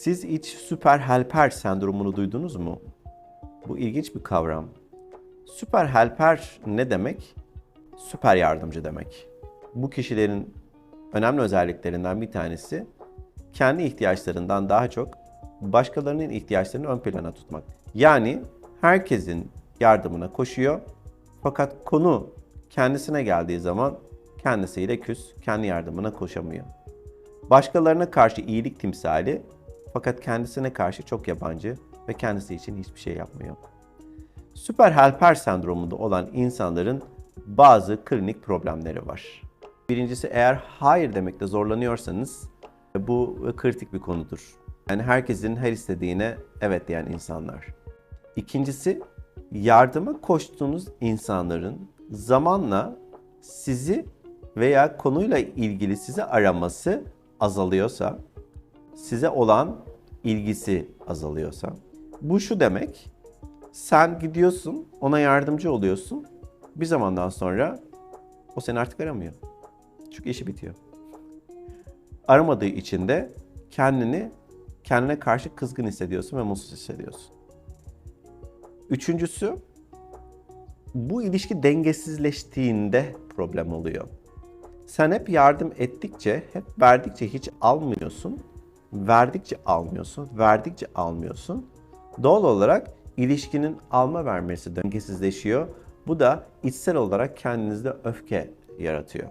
Siz hiç süper helper sendromunu duydunuz mu? Bu ilginç bir kavram. Süper helper ne demek? Süper yardımcı demek. Bu kişilerin önemli özelliklerinden bir tanesi kendi ihtiyaçlarından daha çok başkalarının ihtiyaçlarını ön plana tutmak. Yani herkesin yardımına koşuyor fakat konu kendisine geldiği zaman kendisiyle küs, kendi yardımına koşamıyor. Başkalarına karşı iyilik timsali fakat kendisine karşı çok yabancı ve kendisi için hiçbir şey yapmıyor. Süper helper sendromunda olan insanların bazı klinik problemleri var. Birincisi eğer hayır demekte zorlanıyorsanız bu kritik bir konudur. Yani herkesin her istediğine evet diyen insanlar. İkincisi yardıma koştuğunuz insanların zamanla sizi veya konuyla ilgili sizi araması azalıyorsa, size olan ilgisi azalıyorsa. Bu şu demek, sen gidiyorsun, ona yardımcı oluyorsun. Bir zamandan sonra o seni artık aramıyor. Çünkü işi bitiyor. Aramadığı için de kendini kendine karşı kızgın hissediyorsun ve mutsuz hissediyorsun. Üçüncüsü, bu ilişki dengesizleştiğinde problem oluyor. Sen hep yardım ettikçe, hep verdikçe hiç almıyorsun. Verdikçe almıyorsun, verdikçe almıyorsun. Doğal olarak ilişkinin alma vermesi dengesizleşiyor. Bu da içsel olarak kendinizde öfke yaratıyor.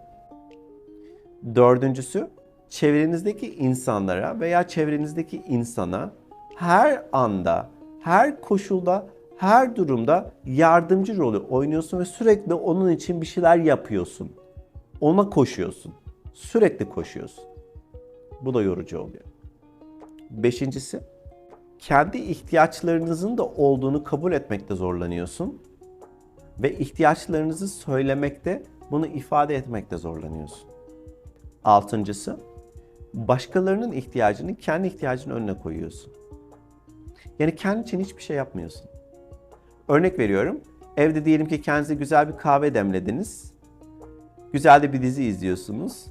Dördüncüsü, çevrenizdeki insanlara veya çevrenizdeki insana her anda, her koşulda, her durumda yardımcı rolü oynuyorsun ve sürekli onun için bir şeyler yapıyorsun. Ona koşuyorsun. Sürekli koşuyorsun. Bu da yorucu oluyor. Beşincisi, kendi ihtiyaçlarınızın da olduğunu kabul etmekte zorlanıyorsun ve ihtiyaçlarınızı söylemekte, bunu ifade etmekte zorlanıyorsun. Altıncısı, başkalarının ihtiyacını kendi ihtiyacının önüne koyuyorsun. Yani kendi için hiçbir şey yapmıyorsun. Örnek veriyorum, evde diyelim ki kendinize güzel bir kahve demlediniz. Güzel de bir dizi izliyorsunuz.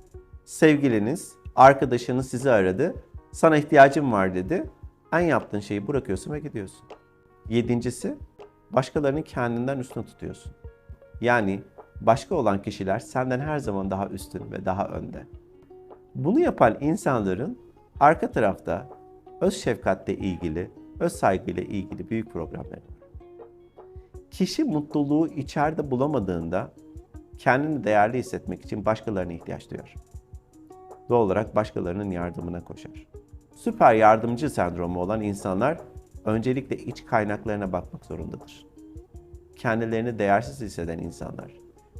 Sevgiliniz, arkadaşınız sizi aradı. Sana ihtiyacım var dedi. En yaptığın şeyi bırakıyorsun ve gidiyorsun. Yedincisi, başkalarını kendinden üstüne tutuyorsun. Yani başka olan kişiler senden her zaman daha üstün ve daha önde. Bunu yapan insanların arka tarafta öz şefkatle ilgili, öz saygıyla ilgili büyük problemleri var. Kişi mutluluğu içeride bulamadığında kendini değerli hissetmek için başkalarına ihtiyaç duyar. Doğal olarak başkalarının yardımına koşar. Süper yardımcı sendromu olan insanlar öncelikle iç kaynaklarına bakmak zorundadır. Kendilerini değersiz hisseden insanlar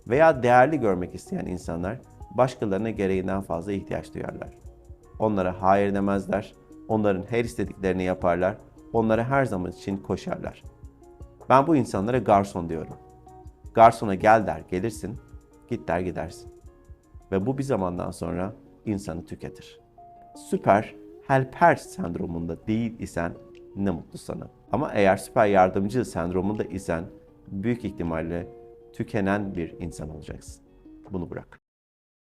veya değerli görmek isteyen insanlar başkalarına gereğinden fazla ihtiyaç duyarlar. Onlara hayır demezler, onların her istediklerini yaparlar, onlara her zaman için koşarlar. Ben bu insanlara garson diyorum. Garsona gel der gelirsin, git der gidersin. Ve bu bir zamandan sonra insanı tüketir. Süper helper sendromunda değil isen ne mutlu sana. Ama eğer süper yardımcı sendromunda isen büyük ihtimalle tükenen bir insan olacaksın. Bunu bırak.